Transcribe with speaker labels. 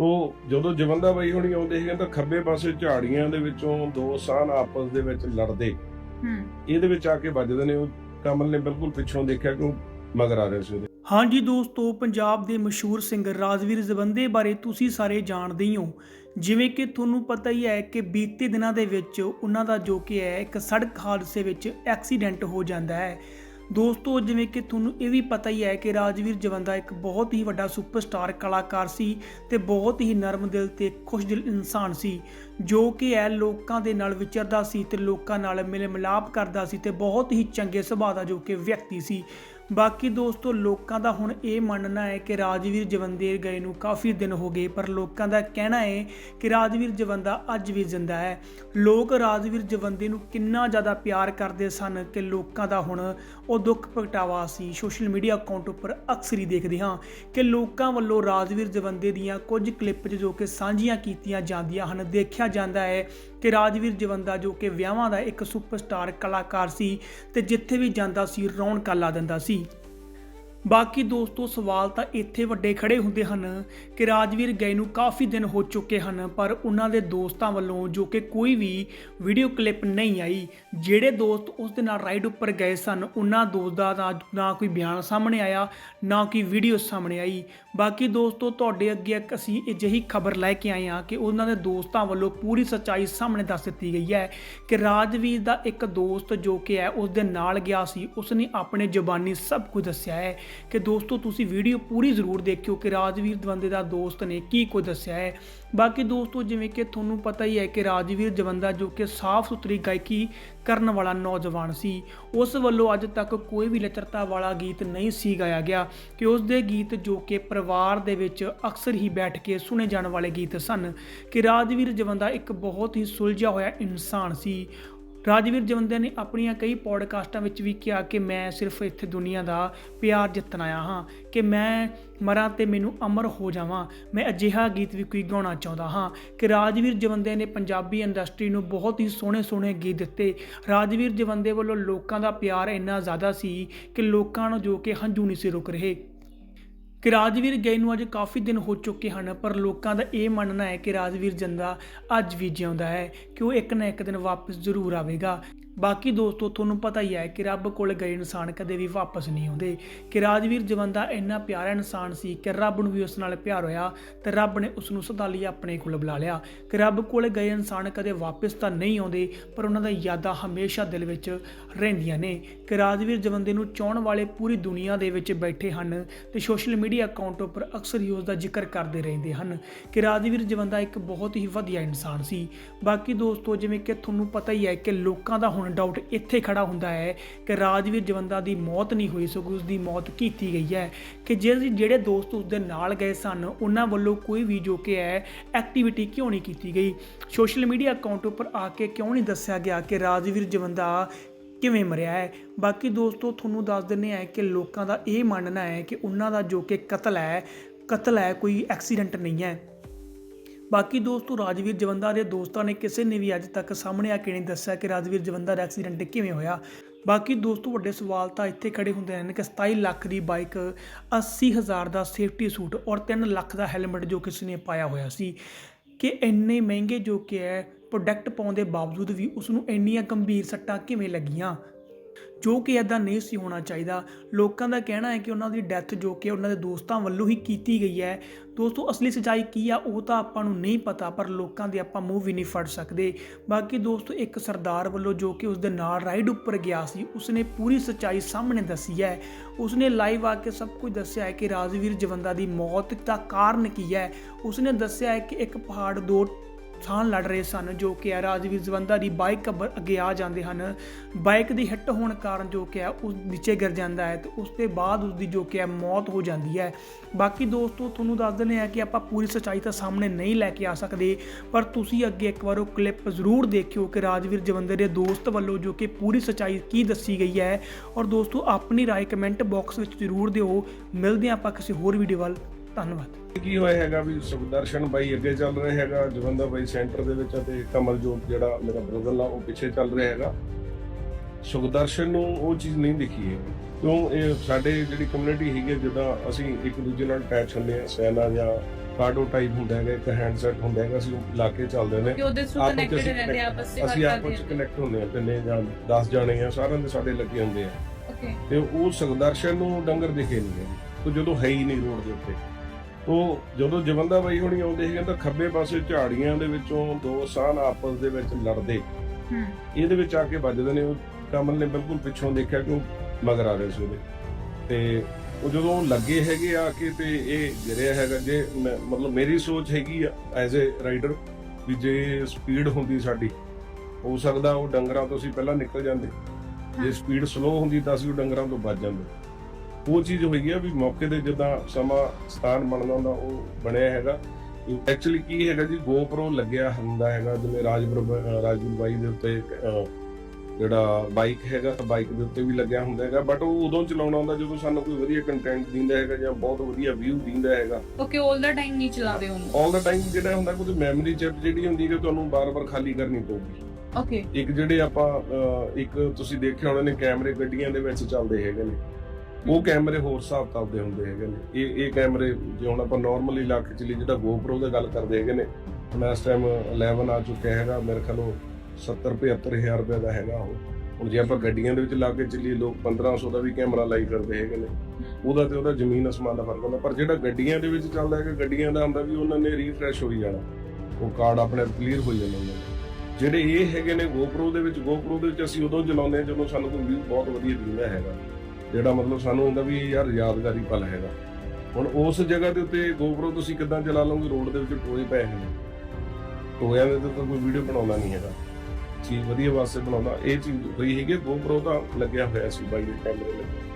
Speaker 1: ਉਹ ਜਦੋਂ ਜਵੰਦਾ ਬਾਈ ਹੋਣੀ ਆਉਂਦੇ ਸੀਗੇ ਤਾਂ ਖੱਬੇ ਪਾਸੇ ਝਾੜੀਆਂ ਦੇ ਵਿੱਚੋਂ ਦੋ ਸਾਨ ਆਪਸ ਦੇ ਵਿੱਚ ਲੜਦੇ।
Speaker 2: ਹੂੰ।
Speaker 1: ਇਹਦੇ ਵਿੱਚ ਆ ਕੇ ਵੱਜਦੇ ਨੇ ਉਹ ਕਮਲ ਨੇ ਬਿਲਕੁਲ ਪਿੱਛੋਂ ਦੇਖਿਆ ਕਿ ਉਹ ਮਗਰ ਆ ਰਿਹਾ ਸੀ ਉਹਦੇ।
Speaker 3: ਹਾਂਜੀ ਦੋਸਤੋ ਪੰਜਾਬ ਦੇ ਮਸ਼ਹੂਰ ਸਿੰਗਰ ਰਾਜਵੀਰ ਜ਼ਬੰਦੇ ਬਾਰੇ ਤੁਸੀਂ ਸਾਰੇ ਜਾਣਦੇ ਹੀ ਹੋ। ਜਿਵੇਂ ਕਿ ਤੁਹਾਨੂੰ ਪਤਾ ਹੀ ਹੈ ਕਿ ਬੀਤੇ ਦਿਨਾਂ ਦੇ ਵਿੱਚ ਉਹਨਾਂ ਦਾ ਜੋ ਕਿ ਹੈ ਇੱਕ ਸੜਕ ਹਾਦਸੇ ਵਿੱਚ ਐਕਸੀਡੈਂਟ ਹੋ ਜਾਂਦਾ ਹੈ। ਦੋਸਤੋ, ਜਿਵੇਂ ਕਿ ਤੁਹਾਨੂੰ ਇਹ ਵੀ ਪਤਾ ਹੀ ਹੈ ਕਿ ਰਾਜਵੀਰ ਜਵੰਦਾ ਇੱਕ ਬਹੁਤ ਹੀ ਵੱਡਾ ਸੁਪਰਸਟਾਰ ਕਲਾਕਾਰ ਸੀ ਤੇ ਬਹੁਤ ਹੀ ਨਰਮ ਦਿਲ ਤੇ ਖੁਸ਼ਦਿਲ ਇਨਸਾਨ ਸੀ, ਜੋ ਕਿ ਇਹ ਲੋਕਾਂ ਦੇ ਨਾਲ ਵਿਚਰਦਾ ਸੀ ਤੇ ਲੋਕਾਂ ਨਾਲ ਮਿਲ ਮਿਲਾਪ ਕਰਦਾ ਸੀ ਤੇ ਬਹੁਤ ਹੀ ਚੰਗੇ ਸੁਭਾਅ ਦਾ ਜੋ ਕਿ ਵਿਅਕਤੀ ਸੀ। ਬਾਕੀ ਦੋਸਤੋ, ਲੋਕਾਂ ਦਾ ਹੁਣ ਇਹ ਮੰਨਣਾ ਹੈ ਕਿ ਰਾਜਵੀਰ ਜਵੰਦੇ ਗਏ ਨੂੰ ਕਾਫੀ ਦਿਨ ਹੋ ਗਏ, ਪਰ ਲੋਕਾਂ ਦਾ ਕਹਿਣਾ ਹੈ ਕਿ ਰਾਜਵੀਰ ਜਵੰਦਾ ਅੱਜ ਵੀ ਜ਼ਿੰਦਾ ਹੈ। ਲੋਕ ਰਾਜਵੀਰ ਜਵੰਦੇ ਨੂੰ ਕਿੰਨਾ ਜ਼ਿਆਦਾ ਪਿਆਰ ਕਰਦੇ ਸਨ ਕਿ ਲੋਕਾਂ ਦਾ ਹੁਣ ਉਹ ਦੁੱਖ ਪ੍ਰਗਟਾਵਾ ਸੀ। ਸੋਸ਼ਲ ਮੀਡੀਆ ਅਕਾਊਂਟ ਉੱਪਰ ਅਕਸਰ ਹੀ ਦੇਖਦੇ ਹਾਂ ਕਿ ਲੋਕਾਂ ਵੱਲੋਂ ਰਾਜਵੀਰ ਜਵੰਦੇ ਦੀਆਂ ਕੁਝ ਕਲਿੱਪ ਜੋ ਕਿ ਸਾਂਝੀਆਂ ਕੀਤੀਆਂ ਜਾਂਦੀਆਂ ਹਨ, ਦੇਖਿਆ ਜਾਂਦਾ ਹੈ ਕਿ ਰਾਜਵੀਰ ਜਵੰਦਾ ਜੋ ਕਿ ਵਿਆਹਾਂ ਦਾ ਇੱਕ ਸੁਪਰਸਟਾਰ ਕਲਾਕਾਰ ਸੀ ਤੇ ਜਿੱਥੇ ਵੀ ਜਾਂਦਾ ਸੀ ਰੌਣਕਾਂ ਲਾ ਦਿੰਦਾ ਸੀ। ਬਾਕੀ ਦੋਸਤੋ, ਸਵਾਲ ਤਾਂ ਇੱਥੇ ਵੱਡੇ ਖੜੇ ਹੁੰਦੇ ਹਨ ਕਿ ਰਾਜਵੀਰ ਗਏ ਨੂੰ ਕਾਫੀ ਦਿਨ ਹੋ ਚੁੱਕੇ ਹਨ, ਪਰ ਉਹਨਾਂ ਦੇ ਦੋਸਤਾਂ ਵੱਲੋਂ ਜੋ ਕਿ ਕੋਈ ਵੀ ਵੀਡੀਓ ਕਲਿੱਪ ਨਹੀਂ ਆਈ। ਜਿਹੜੇ ਦੋਸਤ ਉਸ ਦੇ ਨਾਲ ਰਾਈਡ ਉੱਪਰ ਗਏ ਸਨ, ਉਹਨਾਂ ਦੋਸਤਾਂ ਦਾ ਨਾ ਕੋਈ ਬਿਆਨ ਸਾਹਮਣੇ ਆਇਆ, ਨਾ ਕੋਈ ਵੀਡੀਓ ਸਾਹਮਣੇ ਆਈ। ਬਾਕੀ ਦੋਸਤੋ, ਤੁਹਾਡੇ ਅੱਗੇ ਇੱਕ ਅਸੀਂ ਅਜਿਹੀ ਖਬਰ ਲੈ ਕੇ ਆਏ ਹਾਂ ਕਿ ਉਹਨਾਂ ਦੇ ਦੋਸਤਾਂ ਵੱਲੋਂ ਪੂਰੀ ਸੱਚਾਈ ਸਾਹਮਣੇ ਦੱਸ ਦਿੱਤੀ ਗਈ ਹੈ ਕਿ ਰਾਜਵੀਰ ਦਾ ਇੱਕ ਦੋਸਤ ਜੋ ਕਿ ਹੈ, ਉਸ ਦੇ ਨਾਲ ਗਿਆ ਸੀ। ਉਸਨੇ ਆਪਣੇ ਜ਼ੁਬਾਨੀ ਸਭ ਕੁਝ ਦੱਸਿਆ ਹੈ ਕਿ ਦੋਸਤੋ, ਤੁਸੀਂ ਵੀਡੀਓ ਪੂਰੀ ਜ਼ਰੂਰ ਦੇਖਿਓ ਕਿ ਰਾਜਵੀਰ ਦਵੰਦੇ ਦਾ ਦੋਸਤ ਨੇ ਕੀ ਕੁਝ ਦੱਸਿਆ ਹੈ। ਬਾਕੀ ਦੋਸਤੋ, ਜਿਵੇਂ ਕਿ ਤੁਹਾਨੂੰ ਪਤਾ ਹੀ ਹੈ ਕਿ ਰਾਜਵੀਰ ਜਵੰਦਾ ਜੋ ਕਿ ਸਾਫ਼ ਸੁਥਰੀ ਗਾਇਕੀ ਕਰਨ ਵਾਲਾ ਨੌਜਵਾਨ ਸੀ। ਉਸ ਵੱਲੋਂ ਅੱਜ ਤੱਕ ਕੋਈ ਵੀ ਲਚਰਤਾ ਵਾਲਾ ਗੀਤ ਨਹੀਂ ਸੀ ਗਾਇਆ ਗਿਆ ਕਿ ਉਸ ਦੇ ਗੀਤ ਜੋ ਕਿ ਪਰਿਵਾਰ ਦੇ ਵਿੱਚ ਅਕਸਰ ਹੀ ਬੈਠ ਕੇ ਸੁਣੇ ਜਾਣ ਵਾਲੇ ਗੀਤ ਸਨ। ਕਿ ਰਾਜਵੀਰ ਜਵੰਦਾ ਇੱਕ ਬਹੁਤ ਹੀ ਸੁਲਝਿਆ ਹੋਇਆ ਇਨਸਾਨ ਸੀ। ਰਾਜਵੀਰ ਜਵੰਦੇ ਨੇ ਆਪਣੀਆਂ ਕਈ ਪੋਡਕਾਸਟਾਂ ਵਿੱਚ ਵੀ ਕਿਹਾ ਕਿ ਮੈਂ ਸਿਰਫ ਇੱਥੇ ਦੁਨੀਆ ਦਾ ਪਿਆਰ ਜਿੱਤਣ ਆਇਆ ਹਾਂ, ਕਿ ਮੈਂ ਮਰਾਂ ਤੇ ਮੈਨੂੰ ਅਮਰ ਹੋ ਜਾਵਾਂ। ਮੈਂ ਅਜਿਹਾ ਗੀਤ ਵੀ ਕੋਈ ਗਾਉਣਾ ਚਾਹੁੰਦਾ ਹਾਂ ਕਿ ਰਾਜਵੀਰ ਜਵੰਦੇ ਨੇ ਪੰਜਾਬੀ ਇੰਡਸਟਰੀ ਨੂੰ ਬਹੁਤ ਹੀ ਸੋਹਣੇ ਸੋਹਣੇ ਗੀਤ ਦਿੱਤੇ। ਰਾਜਵੀਰ ਜਵੰਦੇ ਵੱਲੋਂ ਲੋਕਾਂ ਦਾ ਪਿਆਰ ਇੰਨਾ ਜ਼ਿਆਦਾ ਸੀ ਕਿ ਲੋਕਾਂ ਨੂੰ ਜੋ ਕਿ ਹੰਝੂ ਨਹੀਂ ਸੀ ਰੁਕ ਰਹੇ। ਕਿ ਰਾਜਵੀਰ ਗਏ ਨੂੰ ਅੱਜ ਕਾਫੀ ਦਿਨ ਹੋ ਚੁੱਕੇ ਹਨ, ਪਰ ਲੋਕਾਂ ਦਾ ਇਹ ਮੰਨਣਾ ਹੈ ਕਿ ਰਾਜਵੀਰ ਜੰਦਾ ਅੱਜ ਵੀ ਜਿਉਂਦਾ ਹੈ, ਕਿ ਉਹ ਇੱਕ ਨਾ ਇੱਕ ਦਿਨ ਵਾਪਸ ਜ਼ਰੂਰ ਆਵੇਗਾ। ਬਾਕੀ ਦੋਸਤੋ, ਤੁਹਾਨੂੰ ਪਤਾ ਹੀ ਹੈ ਕਿ ਰੱਬ ਕੋਲ ਗਏ ਇਨਸਾਨ ਕਦੇ ਵੀ ਵਾਪਸ ਨਹੀਂ ਆਉਂਦੇ। ਕਿ ਰਾਜਵੀਰ ਜਵੰਦਾ ਇੰਨਾ ਪਿਆਰਾ ਇਨਸਾਨ ਸੀ ਕਿ ਰੱਬ ਨੂੰ ਵੀ ਉਸ ਨਾਲ ਪਿਆਰ ਹੋਇਆ ਤੇ ਰੱਬ ਨੇ ਉਸ ਨੂੰ ਸਦਾ ਲਈ ਆਪਣੇ ਕੋਲ ਬੁਲਾ ਲਿਆ। ਕਿ ਰੱਬ ਕੋਲ ਗਏ ਇਨਸਾਨ ਕਦੇ ਵਾਪਸ ਤਾਂ ਨਹੀਂ ਆਉਂਦੇ, ਪਰ ਉਹਨਾਂ ਦਾ ਯਾਦਾਂ ਹਮੇਸ਼ਾ ਦਿਲ ਵਿੱਚ ਰਹਿੰਦੀਆਂ ਨੇ। ਕਿ ਰਾਜਵੀਰ ਜਵੰਦੇ ਨੂੰ ਚਾਹਣ ਵਾਲੇ ਪੂਰੀ ਦੁਨੀਆ ਦੇ ਵਿੱਚ ਬੈਠੇ ਹਨ ਤੇ ਸੋਸ਼ਲ ਮੀਡੀਆ ਅਕਾਊਂਟ ਉੱਪਰ ਅਕਸਰ ਹੀ ਉਸ ਦਾ ਜ਼ਿਕਰ ਕਰਦੇ ਰਹਿੰਦੇ ਹਨ। ਕਿ ਰਾਜਵੀਰ ਜਵੰਦਾ ਇੱਕ ਬਹੁਤ ਹੀ ਵਧੀਆ ਇਨਸਾਨ ਸੀ। ਬਾਕੀ ਦੋਸਤੋ, ਜਿਵੇਂ ਕਿ ਤੁਹਾਨੂੰ ਪਤਾ ਹੀ ਹੈ ਕਿ ਲੋਕਾਂ ਦਾ ਹੁਣ ਡਾਊਟ ਇੱਥੇ ਖੜਾ ਹੁੰਦਾ ਹੈ ਕਿ ਰਾਜਵੀਰ ਜਵੰਦਾ ਦੀ ਮੌਤ ਨਹੀਂ ਹੋਈ, ਸਗੋਂ ਉਸ ਦੀ ਮੌਤ ਕੀਤੀ ਗਈ ਹੈ। ਕਿ ਜਿਹੜੇ ਜਿਹੜੇ ਦੋਸਤ ਉਸ ਦੇ ਨਾਲ ਗਏ ਸਨ, ਉਹਨਾਂ ਵੱਲੋਂ ਕੋਈ ਵੀ ਜੋ ਕਿ ਹੈ ਐਕਟੀਵਿਟੀ ਕਿਉਂ ਨਹੀਂ ਕੀਤੀ ਗਈ? ਸੋਸ਼ਲ ਮੀਡੀਆ ਅਕਾਊਂਟ ਉੱਪਰ ਆ ਕੇ ਕਿਉਂ ਨਹੀਂ ਦੱਸਿਆ ਗਿਆ ਕਿ ਰਾਜਵੀਰ ਜਵੰਦਾ ਕਿਵੇਂ ਮਰਿਆ ਹੈ? ਬਾਕੀ ਦੋਸਤੋ, ਤੁਹਾਨੂੰ ਦੱਸ ਦਿੰਨੇ ਆ ਕਿ ਲੋਕਾਂ ਦਾ ਇਹ ਮੰਨਣਾ ਹੈ ਕਿ ਉਹਨਾਂ ਦਾ ਜੋ ਕਿ ਕਤਲ ਹੈ ਕਤਲ ਹੈ, ਕੋਈ ਐਕਸੀਡੈਂਟ ਨਹੀਂ ਹੈ। ਬਾਕੀ ਦੋਸਤੋ ਰਾਜਵੀਰ ਜਵੰਦਾ ਦੇ ਦੋਸਤਾਂ ਨੇ ਕਿਸੇ ਨੇ ਵੀ ਅੱਜ ਤੱਕ ਸਾਹਮਣੇ ਆ ਕੇ ਨਹੀਂ ਦੱਸਿਆ ਕਿ ਰਾਜਵੀਰ ਜਵੰਦਾ ਦਾ ਐਕਸੀਡੈਂਟ ਕਿਵੇਂ ਹੋਇਆ। ਬਾਕੀ ਦੋਸਤੋ, ਵੱਡੇ ਸਵਾਲ ਤਾਂ ਇੱਥੇ ਖੜੇ ਹੁੰਦੇ ਹਨ ਕਿ 27 ਲੱਖ ਦੀ ਬਾਈਕ 80000 ਦਾ ਸੇਫਟੀ ਸੂਟ ਔਰ 3 ਲੱਖ ਦਾ ਹੈਲਮਟ ਜੋ ਕਿਸ ਨੇ ਪਾਇਆ ਹੋਇਆ ਸੀ। ਕਿ ਇੰਨੇ ਮਹਿੰਗੇ ਜੋ ਕਿ ਹੈ ਪ੍ਰੋਡਕਟ ਪਾਉਣ ਦੇ ਬਾਵਜੂਦ ਵੀ ਉਸ ਨੂੰ ਇੰਨੀਆਂ ਗੰਭੀਰ ਸੱਟਾਂ ਕਿਵੇਂ ਲੱਗੀਆਂ? ਜੋ ਕਿ ਐਦਾਂ ਨਹੀਂ ਸੀ ਹੋਣਾ ਚਾਹੀਦਾ। ਲੋਕਾਂ ਦਾ ਕਹਿਣਾ ਹੈ ਕਿ ਉਹਨਾਂ ਦੀ ਡੈਥ ਜੋ ਕਿ ਉਹਨਾਂ ਦੇ ਦੋਸਤਾਂ ਵੱਲੋਂ ਹੀ ਕੀਤੀ ਗਈ ਹੈ। ਦੋਸਤੋ, ਅਸਲੀ ਸੱਚਾਈ ਕੀ ਆ, ਉਹ ਤਾਂ ਆਪਾਂ ਨੂੰ ਨਹੀਂ ਪਤਾ, ਪਰ ਲੋਕਾਂ ਦੇ ਆਪਾਂ ਮੂੰਹ ਵੀ ਨਹੀਂ ਫੜ ਸਕਦੇ। ਬਾਕੀ ਦੋਸਤੋ, ਇੱਕ ਸਰਦਾਰ ਵੱਲੋਂ ਜੋ ਕਿ ਉਸ ਦੇ ਨਾਲ ਰਾਈਡ ਉੱਪਰ ਗਿਆ ਸੀ, ਉਸਨੇ ਪੂਰੀ ਸੱਚਾਈ ਸਾਹਮਣੇ ਦੱਸੀ ਹੈ। ਉਸਨੇ ਲਾਈਵ ਆ ਕੇ ਸਭ ਕੁਝ ਦੱਸਿਆ ਹੈ ਕਿ ਰਾਜਵੀਰ ਜਵੰਦਾ ਦੀ ਮੌਤ ਦਾ ਕਾਰਨ ਕੀ ਹੈ। ਉਸਨੇ ਦੱਸਿਆ ਹੈ ਕਿ ਇੱਕ ਪਹਾੜ ਦੋ ਸਾਨ ਲੜ ਰਹੇ ਸਨ, ਜੋ ਕਿ ਹੈ ਰਾਜਵੀਰ ਜਵੰਦਾ ਦੀ ਬਾਈਕ ਅੱਗੇ ਆ ਜਾਂਦੇ ਹਨ। ਬਾਈਕ ਦੀ ਹਿੱਟ ਹੋਣ ਕਾਰਨ ਜੋ ਕਿ ਹੈ ਉਸ ਨੀਚੇ ਗਿਰ ਜਾਂਦਾ ਹੈ ਤੇ ਉਸ ਦੇ ਬਾਅਦ ਉਸ ਦੀ ਜੋ ਕਿ ਹੈ ਮੌਤ ਹੋ ਜਾਂਦੀ ਹੈ। ਬਾਕੀ ਦੋਸਤੋ, ਤੁਹਾਨੂੰ ਦੱਸ ਦਿੰਦੇ ਆ ਕਿ ਆਪਾਂ ਪੂਰੀ ਸੱਚਾਈ ਤਾਂ ਸਾਹਮਣੇ ਨਹੀਂ ਲੈ ਕੇ ਆ ਸਕਦੇ, ਪਰ ਤੁਸੀਂ ਅੱਗੇ ਇੱਕ ਵਾਰ ਉਹ ਕਲਿੱਪ ਜ਼ਰੂਰ ਦੇਖਿਓ ਕਿ ਰਾਜਵੀਰ ਜਵੰਦੇ ਦੇ ਦੋਸਤ ਵੱਲੋਂ ਜੋ ਕਿ ਪੂਰੀ ਸੱਚਾਈ ਕੀ ਦੱਸੀ ਗਈ ਹੈ। ਔਰ ਦੋਸਤੋ, ਆਪਣੀ ਰਾਏ ਕਮੈਂਟ ਬਾਕਸ ਵਿੱਚ ਜ਼ਰੂਰ ਦਿਓ। ਮਿਲਦੇ ਹਾਂ ਆਪਾਂ ਕਿਸੇ ਹੋਰ ਵੀਡੀਓ ਵੱਲ। ਧੰਨਵਾਦ।
Speaker 1: ਕੀ ਹੋਇਆ ਹੈਗਾ ਵੀ ਸੁਖਦਰਸ਼ਨ ਬਾਈ ਅੱਗੇ ਚੱਲ ਰਿਹਾ ਹੈਗਾ ਜਵੰਦਾ ਬਾਈ ਸੈਂਟਰ ਦੇ ਵਿੱਚ ਅਤੇ ਕਮਲਜੋਤ ਜਿਹੜਾ ਮੇਰਾ ਬ੍ਰਦਰ ਲਾ ਉਹ ਪਿੱਛੇ ਚੱਲ ਰਿਹਾ ਹੈਗਾ। ਸੁਖਦਰਸ਼ਨ ਨੂੰ ਉਹ ਚੀਜ਼ ਨਹੀਂ ਦਿਖੀ ਹੈ। ਕਿਉਂ? ਇਹ ਸਾਡੇ ਜਿਹੜੀ ਕਮਿਊਨਿਟੀ ਹੈਗੀ ਜਿੱਦਾਂ ਅਸੀਂ ਇੱਕ ਦੂਜੇ ਨਾਲ ਅਟੈਚ ਹੁੰਦੇ ਆ ਸੈਨਾ ਜਾਂ ਕਾਰਡੋ ਟਾਈਪ ਹੁੰਦਾ ਹੈਗਾ ਇੱਕ ਹੈਂਡਸੈਟ ਹੁੰਦਾ ਹੈਗਾ ਅਸੀਂ ਉਹ ਲਾ ਕੇ ਚੱਲਦੇ ਨੇ। ਅਸੀਂ
Speaker 2: ਰਹਿੰਦੇ ਆ, ਆਪਸ ਵਿੱਚ
Speaker 1: ਕਨੈਕਟ ਹੁੰਦੇ ਆ ਤਿੰਨੇ ਜਾਂ 10 ਜਾਣੇ ਆ ਸਾਰਿਆਂ ਦੇ ਸਾਡੇ ਲੱਗੇ ਹੁੰਦੇ ਆ। ਤੇ ਉਹ ਸੁਖਦਰਸ਼ਨ ਨੂੰ ਡੰਗਰ ਦਿਖੇ ਨਹੀਂ ਉਹ ਜਦੋਂ ਹੈ ਹੀ ਨਹੀਂ ਰੋਡ ਦੇ ਉੱਤੇ। ਉਹ ਜਦੋਂ ਜਵੰਦਾ ਬਾਈ ਹੋਣੀ ਆਉਂਦੇ ਸੀਗੇ ਤਾਂ ਖੱਬੇ ਪਾਸੇ ਝਾੜੀਆਂ ਦੇ ਵਿੱਚੋਂ ਦੋ ਸਾਨ ਆਪਸ ਦੇ ਵਿੱਚ ਲੜਦੇ।
Speaker 2: ਹੂੰ।
Speaker 1: ਇਹਦੇ ਵਿੱਚ ਆ ਕੇ ਵੱਜਦੇ ਨੇ ਉਹ ਕਮਲ ਨੇ ਬਿਲਕੁਲ ਪਿੱਛੋਂ ਦੇਖਿਆ ਕਿ ਉਹ ਮਗਰ ਆ ਰਹੇ ਸੀ ਉਹਦੇ। ਤੇ ਉਹ ਜਦੋਂ ਲੱਗੇ ਹੈਗੇ ਆ ਕੇ ਤੇ ਇਹ ਗਿਰਿਆ ਹੈਗਾ ਜੇ ਮਤਲਬ ਮੇਰੀ ਸੋਚ ਹੈਗੀ ਆ ਐਜ਼ ਅ ਰਾਈਡਰ ਵੀ ਜੇ ਸਪੀਡ ਹੁੰਦੀ ਸਾਡੀ ਹੋ ਸਕਦਾ ਉਹ ਡੰਗਰਾਂ ਤੋਂ ਅਸੀਂ ਪਹਿਲਾਂ ਨਿਕਲ ਜਾਂਦੇ। ਜੇ। ਸਪੀਡ ਸਲੋ ਹੁੰਦੀ ਤਾਂ ਅਸੀਂ ਉਹ ਡੰਗਰਾਂ ਤੋਂ ਬਚ ਜਾਂਦੇ। ਉਹ ਚੀਜ਼ ਹੋਈ ਹੈ ਵੀ ਮੌਕੇ ਤੇ ਜਿੱਦਾਂ ਸਮਾਂ ਸਥਾਨ ਬਣਦਾ ਹੁੰਦਾ ਉਹ ਬਣਿਆ ਹੈਗਾ। ਐਕਚੁਅਲੀ ਕੀ ਹੈਗਾ ਜੀ GoPro ਲੱਗਿਆ ਹੁੰਦਾ ਹੈਗਾ ਜਿਵੇਂ ਰਾਜਪੁਰ ਰਾਜਪੁਰ ਬਾਈ ਦੇ ਉੱਤੇ ਜਿਹੜਾ ਬਾਈਕ ਹੈਗਾ ਬਾਈਕ ਦੇ ਉੱਤੇ ਵੀ ਲੱਗਿਆ ਹੁੰਦਾ ਹੈਗਾ। ਬਟ ਉਹ ਉਦੋਂ ਚਲਾਉਣਾ ਹੁੰਦਾ ਜਦੋਂ ਸਾਨੂੰ ਕੋਈ ਵਧੀਆ ਕੰਟੈਂਟ ਦਿੰਦਾ ਹੈਗਾ ਜਾਂ ਬਹੁਤ ਵਧੀਆ ਵਿਊ ਦਿੰਦਾ ਹੈਗਾ।
Speaker 2: ਓਕੇ 올 ਦਾ ਟਾਈਮ ਨਹੀਂ ਚਲਾਉਂਦੇ ਉਹਨੂੰ?
Speaker 1: 올 ਦਾ ਟਾਈਮ ਜਿਹੜਾ ਹੁੰਦਾ ਕੋਈ ਮੈਮਰੀ ਚਿਪ ਜਿਹੜੀ ਹੁੰਦੀ ਹੈ ਤੁਹਾਨੂੰ ਬਾਰ-ਬਾਰ ਖਾਲੀ ਕਰਨੀ ਪਊਗੀ।
Speaker 2: ਓਕੇ
Speaker 1: ਇੱਕ ਜਿਹੜੇ ਆਪਾਂ ਇੱਕ ਤੁਸੀਂ ਦੇਖਿਆ ਹੋਣਾ ਨੇ ਕੈਮਰੇ ਗੱਡੀਆਂ ਦੇ ਵਿੱਚ ਚੱਲਦੇ ਹੈਗੇ ਨੇ। ਉਹ ਕੈਮਰੇ ਹੋਰ ਹਿਸਾਬ ਕਿਤਾਬ ਦੇ ਹੁੰਦੇ ਹੈਗੇ ਨੇ। ਇਹ ਇਹ ਕੈਮਰੇ ਜੇ ਹੁਣ ਆਪਾਂ ਨਾਰਮਲੀ ਲਾ ਕੇ ਚੱਲੀ ਜਿਹੜਾ ਗੋਪਰੋ ਦੀ ਗੱਲ ਕਰਦੇ ਹੈਗੇ ਨੇ ਹੁਣ ਇਸ ਟਾਈਮ 11 ਆ ਚੁੱਕਿਆ ਹੈਗਾ, ਮੇਰੇ ਖਿਆਲ ਉਹ 70 75000 ਰੁਪਏ ਦਾ ਹੈਗਾ ਉਹ। ਹੁਣ ਜੇ ਆਪਾਂ ਗੱਡੀਆਂ ਦੇ ਵਿੱਚ ਲਾ ਕੇ ਚੱਲੀਏ, ਲੋਕ 1500 ਦਾ ਵੀ ਕੈਮਰਾ ਲਾਈ ਕਰਦੇ ਹੈਗੇ ਨੇ। ਉਹਦਾ ਤੇ ਉਹਦਾ ਜ਼ਮੀਨ ਅਸਮਾਨ ਦਾ ਫ਼ਰਕ ਹੁੰਦਾ, ਪਰ ਜਿਹੜਾ ਗੱਡੀਆਂ ਦੇ ਵਿੱਚ ਚੱਲਦਾ ਹੈਗਾ, ਗੱਡੀਆਂ ਦਾ ਹੁੰਦਾ ਵੀ ਉਹਨਾਂ ਨੇ ਰੀਫਰੈਸ਼ ਹੋਈ ਜਾਣਾ। ਉਹ ਕਾਰਡ ਆਪਣੇ ਕਲੀਅਰ ਹੋ ਜਾਂਦਾ ਉਹਨਾਂ ਦਾ ਜਿਹੜੇ ਇਹ ਹੈਗੇ ਨੇ GoPro ਦੇ ਵਿੱਚ, GoPro ਦੇ ਵਿੱਚ ਅਸੀਂ ਉਦੋਂ ਚਲਾਉਂਦੇ ਹਾਂ ਜਦੋਂ ਸਾਨੂੰ ਕੋਈ ਬਹੁਤ ਵਧੀਆ ਦਿੰਦਾ ਹੈਗਾ। ਜਿਹੜਾ ਮਤਲਬ ਸਾਨੂੰ ਹੁੰਦਾ ਵੀ ਯਾਰ ਯਾਦਗਾਰੀ ਪਲ ਹੈਗਾ। ਹੁਣ ਉਸ ਜਗ੍ਹਾ ਦੇ ਉੱਤੇ GoPro ਤੁਸੀਂ ਕਿੱਦਾਂ ਚਲਾ ਲਓਗੇ ਰੋਡ ਦੇ ਵਿੱਚ ਟੋਏ ਪਏ ਨੇ ਟੋਇਆਂ ਦੇ ਉੱਤੇ ਤਾਂ ਕੋਈ ਵੀਡੀਓ ਬਣਾਉਂਦਾ ਨਹੀਂ ਹੈਗਾ। ਚੀਜ਼ ਵਧੀਆ ਵਾਸਤੇ ਬਣਾਉਂਦਾ। ਇਹ ਚੀਜ਼ ਹੋਈ ਹੈਗੀ GoPro ਤਾਂ ਲੱਗਿਆ ਹੋਇਆ ਸੀ ਬਾਈ ਦੇ ਕੈਮਰੇ ਲੱਗੇ